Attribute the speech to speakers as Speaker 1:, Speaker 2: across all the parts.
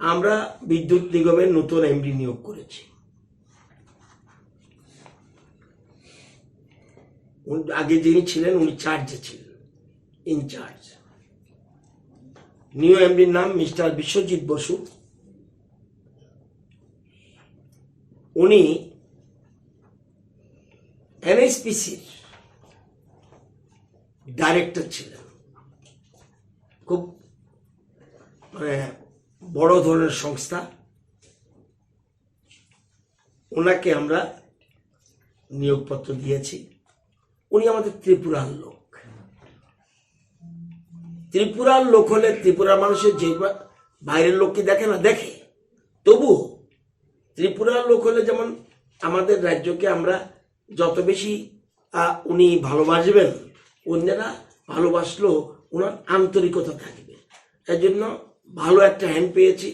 Speaker 1: আমরা বিদ্যুৎ নিগমের নতুন এমডি নিয়োগ করেছি। আগে যিনি ছিলেন, উনি চার্জে ছিলেন ইনচার্জ নিউ এমডির নাম মিস্টার বিশ্বজিৎ বসু। উনি এনএসপিসির ডাইরেক্টর ছিলেন। খুব মানে বড় ধরনের সংস্থা। ওনাকে আমরা নিয়োগপত্র দিয়েছি। উনি আমাদের ত্রিপুরার লোক। ত্রিপুরার লোক হলে ত্রিপুরার মানুষের যে বাইরের লোককে দেখে না? দেখে। তবুও ত্রিপুরার লোক হলে যেমন আমাদের রাজ্যকে আমরা যত বেশি উনি ভালোবাসবেন, অন্যরা ভালোবাসলেও ওনার আন্তরিকতা থাকবে। এর জন্য ভালো একটা হ্যান্ড পেয়েছি,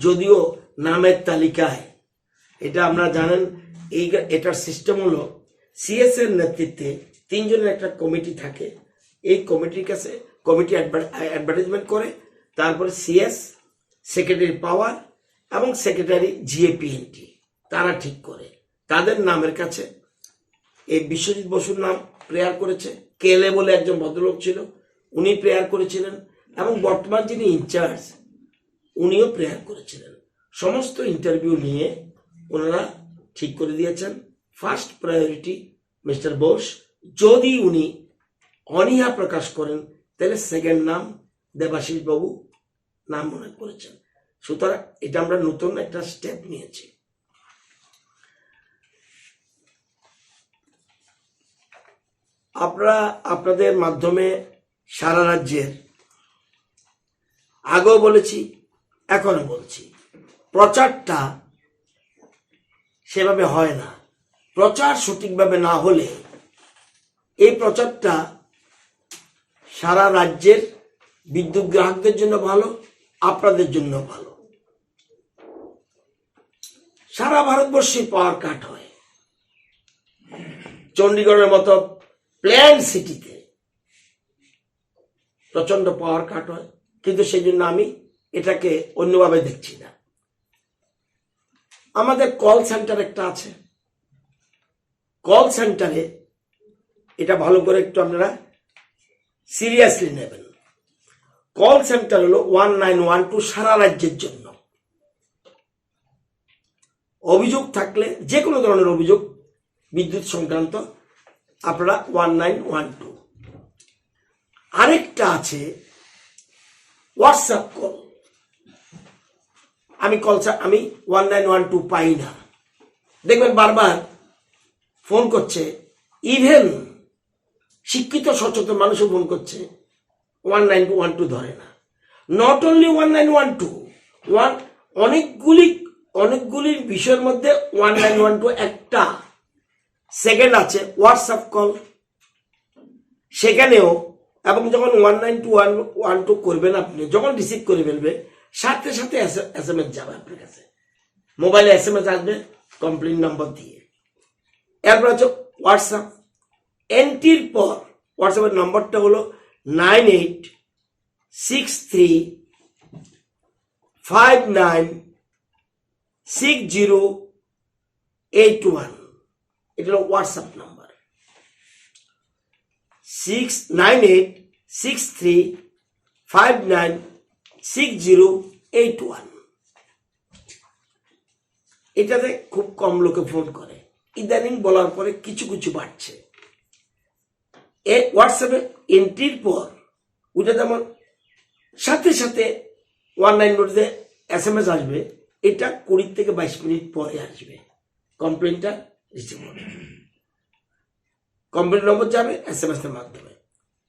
Speaker 1: যদিও নামের তালিকায়। এটা আমরা জানেন, এই এটার সিস্টেম হলো সিএস এর নেতৃত্বে তিনজনের একটা কমিটি থাকে। এই কমিটির কাছে কমিটি অ্যাডভার্টাইজমেন্ট করে, তারপরে সিএস সেক্রেটারি পাওয়ার এবং সেক্রেটারি জিএপিএনটি তারা ঠিক করে। তাদের নামের কাছে এই বিশ্বজিৎ বসুর নাম প্রেয়ার করেছে। কেলে বলে একজন ভদ্রলোক ছিল, উনি প্রেয়ার করেছিলেন এবং বর্তমান যিনি ইনচার্জ উনিও প্রেয়ার করেছিলেন। সমস্ত ইন্টারভিউ নিয়ে ওনারা ঠিক করে দিয়েছেন। ফার্স্ট প্রায়োরিটি মিস্টার বোস, যদি উনি অনীহা প্রকাশ করেন, তাহলে সেকেন্ড নাম দেবাশিস বাবু নাম মনে করেছেন। সুতরাং এটা আমরা নতুন একটা স্টেপ নিয়েছি। আপনারা, আপনাদের মাধ্যমে সারা রাজ্যের, আগেও বলেছি এখনও বলছি, প্রচারটা সেভাবে হয় না। প্রচার সঠিকভাবে না হলে এই প্রচারটা সারা রাজ্যের বিদ্যুৎ গ্রাহকদের জন্য ভালো, আপনাদের জন্য ভালো। সারা ভারতবর্ষে পাওয়ার কাট হয়। চণ্ডীগড়ের মতো প্ল্যান সিটিতে প্রচণ্ড পাওয়ার কাট হয়। কিন্তু সেই জন্য আমি এটাকে অন্যভাবে দেখছি না। আমাদের কল সেন্টার একটা আছে। কল সেন্টারে এটা ভালো করে একটু আপনারা সিরিয়াসলি নেবেন। কল সেন্টার হলো ওয়ান নাইন ওয়ান টু সারা রাজ্যের জন্য। অভিযোগ থাকলে যে কোনো ধরনের অভিযোগ, বিদ্যুৎ সংক্রান্ত, আপনারা ওয়ান নাইন ওয়ান টু। আরেকটা আছে হোয়াটসঅ্যাপ কল। আমি কল আমি ওয়ান নাইন ওয়ান টু পাই না। দেখবেন বারবার ফোন করছে ইভেন শিক্ষিত সচেতন মানুষও ফোন করছে one nine two one two ধরে না। Not only one nine one two one অনেকগুলি, অনেকগুলির বিষয়ের মধ্যে ওয়ান নাইন ওয়ান টু একটা। সেকেন্ড আছে হোয়াটসঅ্যাপ কল সেখানেও, এবং যখন one nine two one one two করবেন আপনি, যখন রিসিভ করে ফেলবে সাথে সাথে এস এম এস যাবে আপনার কাছে। মোবাইলে এস এম এস আসবে কমপ্লেন নম্বর দিয়ে। এরপর হচ্ছে হোয়াটসঅ্যাপ। এন্ট্রির পর হোয়াটসঅ্যাপের নম্বরটা হলো nine eight six three five nine six zero eight one. এটা হলো WhatsApp number. Six, nine eight six three five nine six zero eight one এটাতে খুব কম লোকে ফোন করে। ইদানিং বলার পরে কিছু কিছু বাড়ছে। এ হোয়াটসঅ্যাপে এন্ট্রির পর ওটা যেমন সাথে সাথে ওয়ান নাইন নোটে এস এম এস আসবে। এটা কুড়ি থেকে বাইশ মিনিট পরে আসবে। কমপ্লেনটা রিসিভ হবে। কমপ্লেন নম্বর যাবে এস এম এস এর মাধ্যমে।